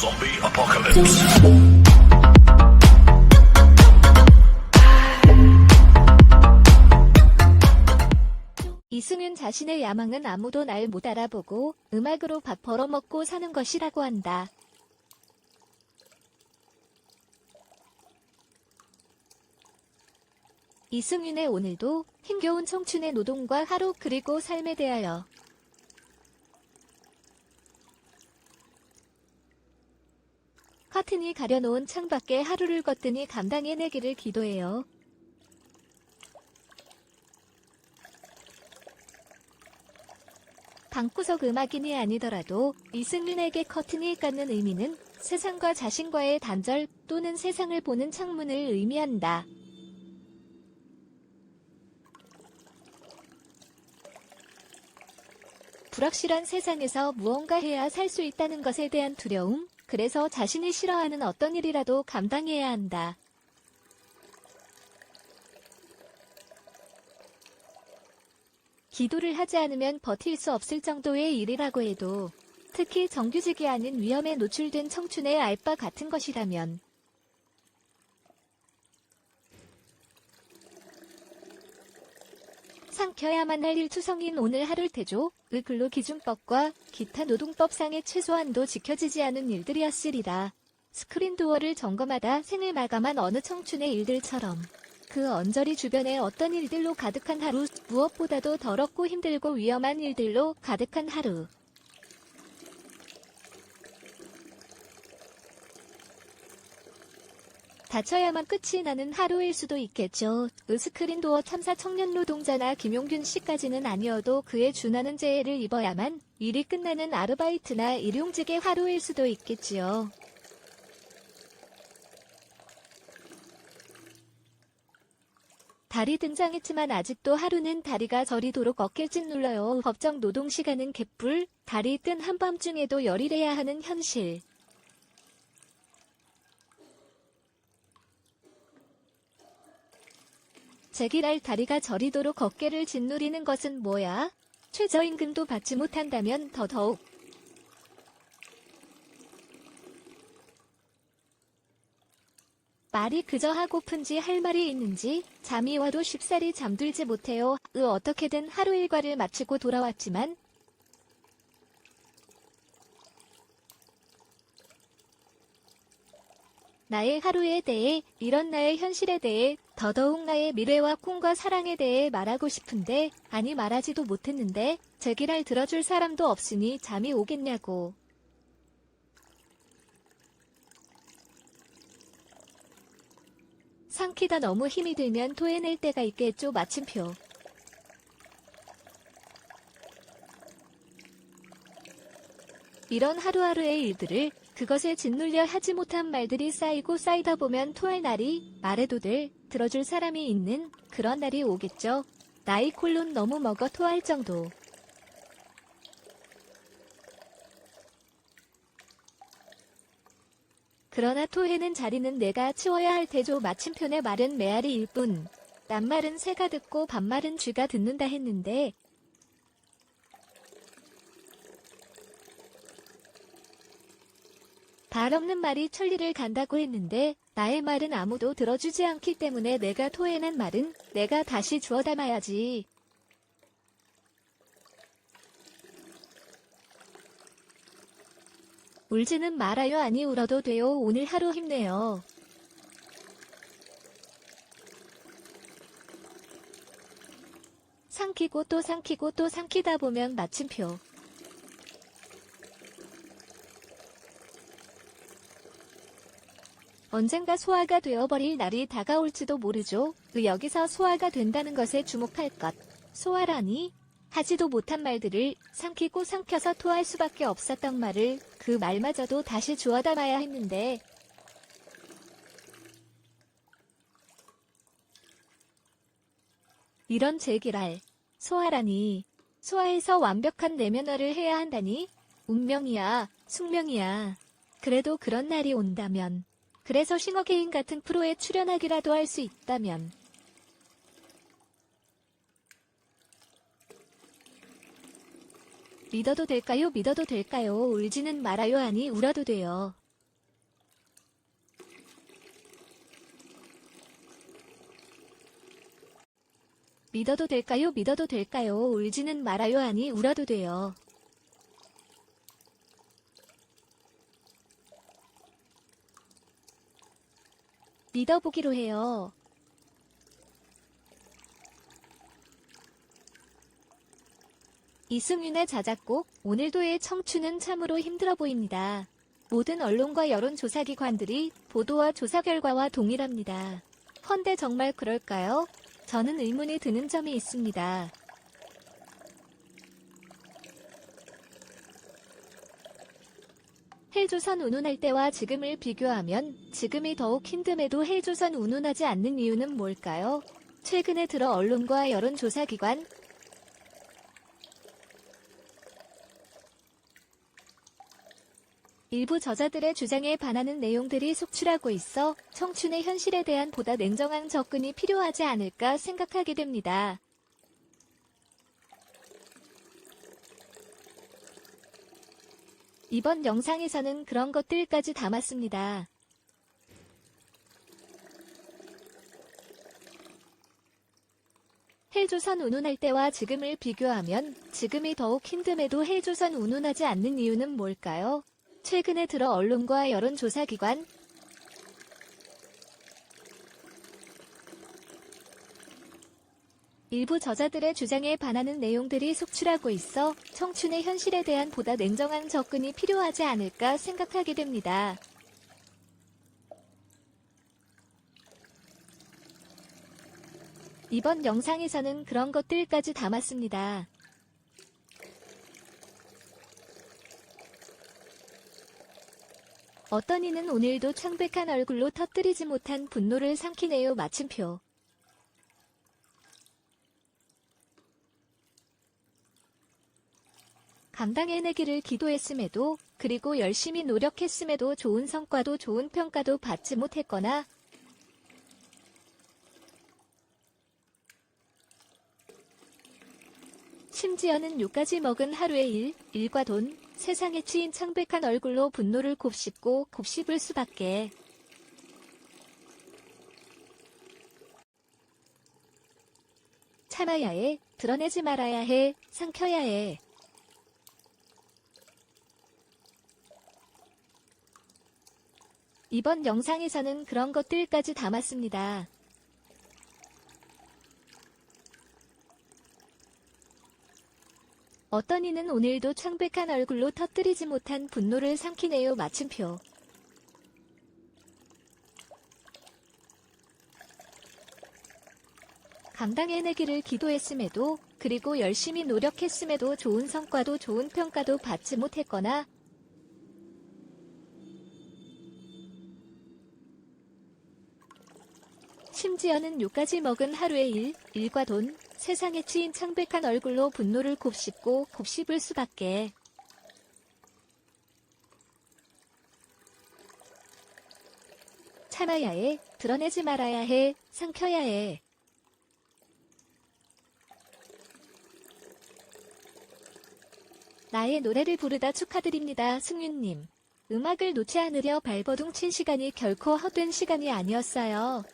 Zombie apocalypse. 이승윤 자신의 야망은 아무도 날 못 알아보고 음악으로 밥 벌어먹고 사는 것이라고 한다. 이승윤의 오늘도 힘겨운 청춘의 노동과 하루 그리고 삶에 대하여 커튼이 가려놓은 창밖에 하루를 걷더니 감당해내기를 기도해요. 방구석 음악인이 아니더라도 이승윤에게 커튼이 갖는 의미는 세상과 자신과의 단절 또는 세상을 보는 창문을 의미한다. 불확실한 세상에서 무언가 해야 살 수 있다는 것에 대한 두려움, 그래서 자신이 싫어하는 어떤 일이라도 감당해야 한다. 기도를 하지 않으면 버틸 수 없을 정도의 일이라고 해도 특히 정규직이 아닌 위험에 노출된 청춘의 알바 같은 것이라면 삼켜야만 할 일투성인 오늘 하룰 태조, 의 근로기준법과 기타 노동법상의 최소한도 지켜지지 않은 일들이었으리라. 스크린 도어를 점검하다 생을 마감한 어느 청춘의 일들처럼 그 언저리 주변에 어떤 일들로 가득한 하루, 무엇보다도 더럽고 힘들고 위험한 일들로 가득한 하루. 다쳐야만 끝이 나는 하루일 수도 있겠죠. 으스크린 도어 참사 청년 노동자나 김용균 씨까지는 아니어도 그에 준하는 재해를 입어야만 일이 끝나는 아르바이트나 일용직의 하루일 수도 있겠지요. 달이 등장했지만 아직도 하루는 다리가 저리도록 어깨를 눌러요. 법정 노동 시간은 개뿔, 달이 뜬 한밤중에도 열일해야 하는 현실. 제기랄 다리가 저리도록 어깨를 짓누리는 것은 뭐야? 최저임금도 받지 못한다면 더더욱. 말이 그저 하고픈지 할 말이 있는지 잠이 와도 쉽사리 잠들지 못해요. 으 어떻게든 하루 일과를 마치고 돌아왔지만 나의 하루에 대해, 이런 나의 현실에 대해, 더더욱 나의 미래와 꿈과 사랑에 대해 말하고 싶은데, 아니 말하지도 못했는데, 제기랄 들어줄 사람도 없으니 잠이 오겠냐고. 삼키다 너무 힘이 들면 토해낼 때가 있겠죠, 마침표. 이런 하루하루의 일들을 그것에 짓눌려 하지 못한 말들이 쌓이고 쌓이다 보면 토할 날이 말해도 될 들어줄 사람이 있는 그런 날이 오겠죠. 나이 콜론 너무 먹어 토할 정도. 그러나 토해는 자리는 내가 치워야 할 테죠. 마침표의 말은 메아리일 뿐. 낱말은 새가 듣고 반말은 쥐가 듣는다 했는데 발 없는 말이 천리를 간다고 했는데 나의 말은 아무도 들어주지 않기 때문에 내가 토해낸 말은 내가 다시 주워 담아야지. 울지는 말아요 아니 울어도 돼요 오늘 하루 힘내요. 삼키고 또 삼키고 또 삼키다 보면 마침표. 언젠가 소화가 되어버릴 날이 다가올지도 모르죠. 그 여기서 소화가 된다는 것에 주목할 것. 소화라니? 하지도 못한 말들을 삼키고 삼켜서 토할 수밖에 없었던 말을 그 말마저도 다시 주워 담아야 했는데 이런 제기랄 소화라니 소화해서 완벽한 내면화를 해야 한다니 운명이야 숙명이야 그래도 그런 날이 온다면 그래서 싱어게인 같은 프로에 출연하기라도 할 수 있다면 믿어도 될까요? 믿어도 될까요? 울지는 말아요 아니 울어도 돼요. 믿어도 될까요? 믿어도 될까요? 울지는 말아요 아니 울어도 돼요. 믿어보기로 해요. 이승윤의 자작곡 오늘도의 청춘은 참으로 힘들어 보입니다. 모든 언론과 여론조사기관들이 보도와 조사 결과와 동일합니다. 헌데 정말 그럴까요? 저는 의문이 드는 점이 있습니다. 헬조선 운운할 때와 지금을 비교하면 지금이 더욱 힘듦에도 헬조선 운운하지 않는 이유는 뭘까요? 최근에 들어 언론과 여론조사기관, 일부 저자들의 주장에 반하는 내용들이 속출하고 있어 청춘의 현실에 대한 보다 냉정한 접근이 필요하지 않을까 생각하게 됩니다. 이번 영상에서는 그런 것들까지 담았습니다. 헬조선 운운할 때와 지금을 비교하면 지금이 더욱 힘듦에도 헬조선 운운하지 않는 이유는 뭘까요? 최근에 들어 언론과 여론조사기관, 일부 저자들의 주장에 반하는 내용들이 속출하고 있어 청춘의 현실에 대한 보다 냉정한 접근이 필요하지 않을까 생각하게 됩니다. 이번 영상에서는 그런 것들까지 담았습니다. 어떤 이는 오늘도 창백한 얼굴로 터뜨리지 못한 분노를 삼키네요. 마침표. 감당해내기를 기도했음에도 그리고 열심히 노력했음에도 좋은 성과도 좋은 평가도 받지 못했거나 심지어는 요까지 먹은 하루의 일, 일과 돈, 세상에 치인 창백한 얼굴로 분노를 곱씹고 곱씹을 수밖에. 참아야 해, 드러내지 말아야 해, 삼켜야 해. 이번 영상에서는 그런 것들까지 담았습니다. 어떤 이는 오늘도 창백한 얼굴로 터뜨리지 못한 분노를 삼키네요. 마침표. 감당해내기를 기도했음에도 그리고 열심히 노력했음에도 좋은 성과도 좋은 평가도 받지 못했거나 심지어는 요까지 먹은 하루의 일, 일과 돈, 세상에 치인 창백한 얼굴로 분노를 곱씹고 곱씹을 수밖에. 참아야 해, 드러내지 말아야 해, 삼켜야 해. 나의 노래를 부르다 축하드립니다, 승윤님. 음악을 놓지 않으려 발버둥 친 시간이 결코 헛된 시간이 아니었어요.